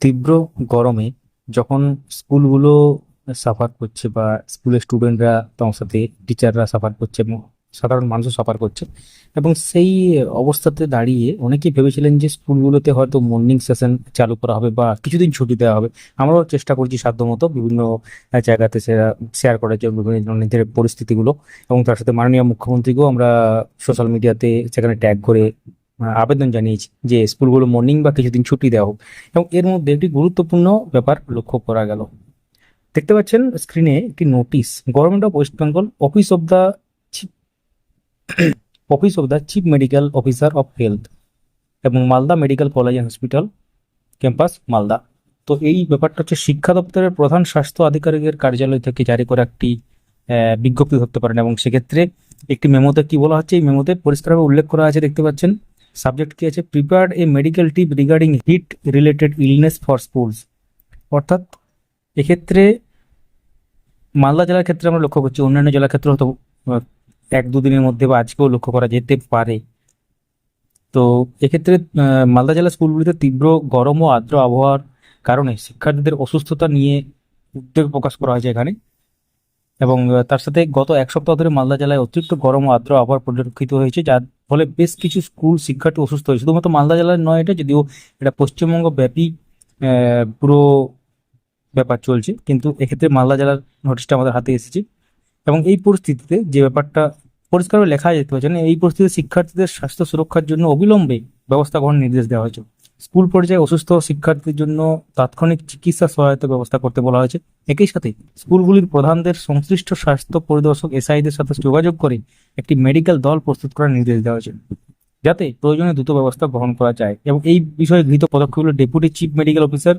তীব্র গরমে যখন স্কুলগুলো সাফার করছে বা স্কুলের স্টুডেন্টরা তার সাথে টিচাররা সাফার করছে এবং সাধারণ মানুষও সাফার করছে এবং সেই অবস্থাতে দাঁড়িয়ে অনেকেই ভেবেছিলেন যে স্কুলগুলোতে হয়তো মর্নিং সেশন চালু করা হবে বা কিছুদিন ছুটি দেওয়া হবে। আমরাও চেষ্টা করছি সাধ্যমতো বিভিন্ন জায়গাতে শেয়ার করার জন্য বিভিন্ন নিজের পরিস্থিতিগুলো এবং তার সাথে মাননীয় মুখ্যমন্ত্রীকেও আমরা সোশ্যাল মিডিয়াতে সেখানে ট্যাগ করে আবেদন জানিয়েছি যে স্কুলগুলো মর্নিং বা কিছুদিন ছুটি দেওয়া হোক। এবং এর মধ্যে একটি গুরুত্বপূর্ণ ব্যাপার লক্ষ্য করা গেল। দেখতে পাচ্ছেন স্ক্রিনে একটি notice government of West Bengal office of the office of the chief medical officer of health এবং Malda medical college and hospital campus Malda. তো এই ব্যাপারটা হচ্ছে শিক্ষা দপ্তরের প্রধান স্বাস্থ্য আধিকারিকের কার্যালয় থেকে জারি করা একটি বিজ্ঞপ্তি ধরতে পারেন। এবং সেক্ষেত্রে একটি মেমোতে কি বলা হচ্ছে, এই মেমোতে পরিষ্কারভাবে উল্লেখ করা আছে, দেখতে পাচ্ছেন। সাবজেক্ট কি আছে? Prepared a medical tip regarding heat related illness for schools অর্থাৎ এক্ষেত্রে মালদা জেলার ক্ষেত্রে আমরা লক্ষ্য করছি, অন্যান্য জেলার ক্ষেত্রে হয়তো এক দুদিনের মধ্যে বা আজকেও লক্ষ্য করা যেতে পারে। তো এক্ষেত্রে মালদা জেলা স্কুলগুলিতে তীব্র গরম ও আর্দ্র আবহাওয়ার কারণে শিক্ষার্থীদের অসুস্থতা নিয়ে উদ্বেগ প্রকাশ করা হয়েছে এখানে। এবং তার সাথে গত এক সপ্তাহ ধরে মালদা জেলায় অতিরিক্ত গরম ও আর্দ্র আবহাওয়া পরিলক্ষিত হয়েছে, যার ফলে বেশ কিছু স্কুল শিক্ষার্থী অসুস্থ হয়েছে। শুধুমাত্র মালদা জেলার নয়, এটা যদিও এটা পশ্চিমবঙ্গ ব্যাপী পুরো ব্যাপার চলছে, কিন্তু এক্ষেত্রে মালদা জেলার নোটিশটা আমাদের হাতে এসেছে। এবং এই পরিস্থিতিতে যে ব্যাপারটা পরিষ্কারভাবে লেখা যেতে পারছে না, এই পরিস্থিতিতে শিক্ষার্থীদের স্বাস্থ্য সুরক্ষার জন্য অবিলম্বে ব্যবস্থা গ্রহণের নির্দেশ দেওয়া হয়েছে। স্কুল পর্যায়ে অসুস্থ শিক্ষার্থীদের জন্য তাৎক্ষণিক চিকিৎসা সহায়তা ব্যবস্থা করতে বলা হয়েছে। একই সাথে স্কুলগুলির প্রধানদের সংশ্লিষ্ট স্বাস্থ্য পরিদর্শক এসআইদের সাথে যোগাযোগ করে একটি মেডিকেল দল প্রস্তুত করার নির্দেশ দেওয়া হয়েছে, যাতে প্রয়োজনে দ্রুত ব্যবস্থা গ্রহণ করা যায় এবং এই বিষয়ে গৃহীত পদক্ষেপগুলো ডেপুটি চিফ মেডিকেল অফিসার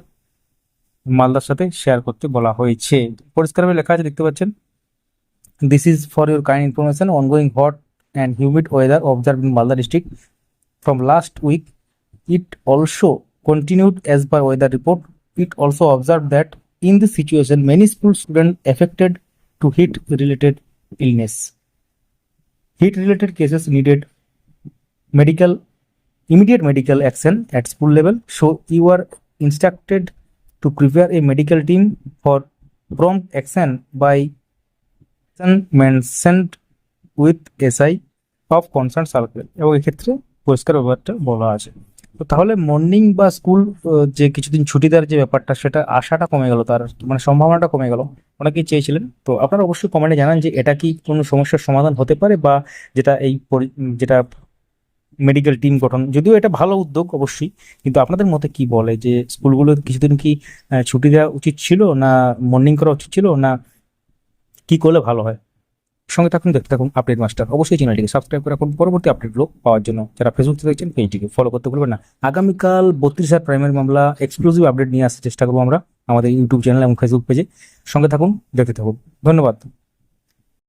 মালদার সাথে শেয়ার করতে বলা হয়েছে। পরিষ্কারভাবে লেখা আছে, দেখতে পাচ্ছেন? This is for your kind information ongoing hot and humid weather observe in Malda district from last week it also continued as per weather report it also observed that in this situation many school students affected to heat related illness heat related cases needed medical immediate medical action at school level so you are instructed to prepare a medical team for prompt action by mentioned with SI of concerned circle এবং এক্ষেত্রে পরিষ্কার ব্যাপারটা বলা আছে তো তাহলে morning বা school যে কিছুদিন ছুটি দেওয়ার যে ব্যাপারটা, সেটা আশাটা কমে গেল, তার মানে সম্ভাবনাটা কমে গেল। অনেকেই চেয়েছিলেন। তো আপনারা অবশ্যই কমেন্টে জানান যে এটা কি কোনো সমস্যার সমাধান হতে পারে বা যেটা এই যেটা মেডিকেল টিম গঠন। যদিও এটা ভালো উদ্যোগ অবশ্যই, কিন্তু আপনাদের মতে কি বলে যে স্কুলগুলো কিছুদিন কি ছুটি দেওয়া উচিত ছিল না মর্নিং করা উচিত ছিল না কি করলে ভালো হয়? সঙ্গে থাকুন, দেখতে থাকুন আপডেট মাস্টার অবশ্যই চ্যানেলটিকে সাবস্ক্রাইব করে রাখুন। পরবর্তী আপডেটগুলো পাওয়ার জন্য যারা ফেসবুক থেকে দেখছেন পেজটিকে ফলো করতে ভুলবেন না। আগামীকাল বত্রিশ হাজার প্রাইমারি মামলা এক্সক্লুসিভ আপডেট নিয়ে আসার চেষ্টা করব আমরা আমাদের ইউটিউব চ্যানেল এবং ফেসবুক পেজে সঙ্গে থাকুন, দেখতে থাকুন। ধন্যবাদ।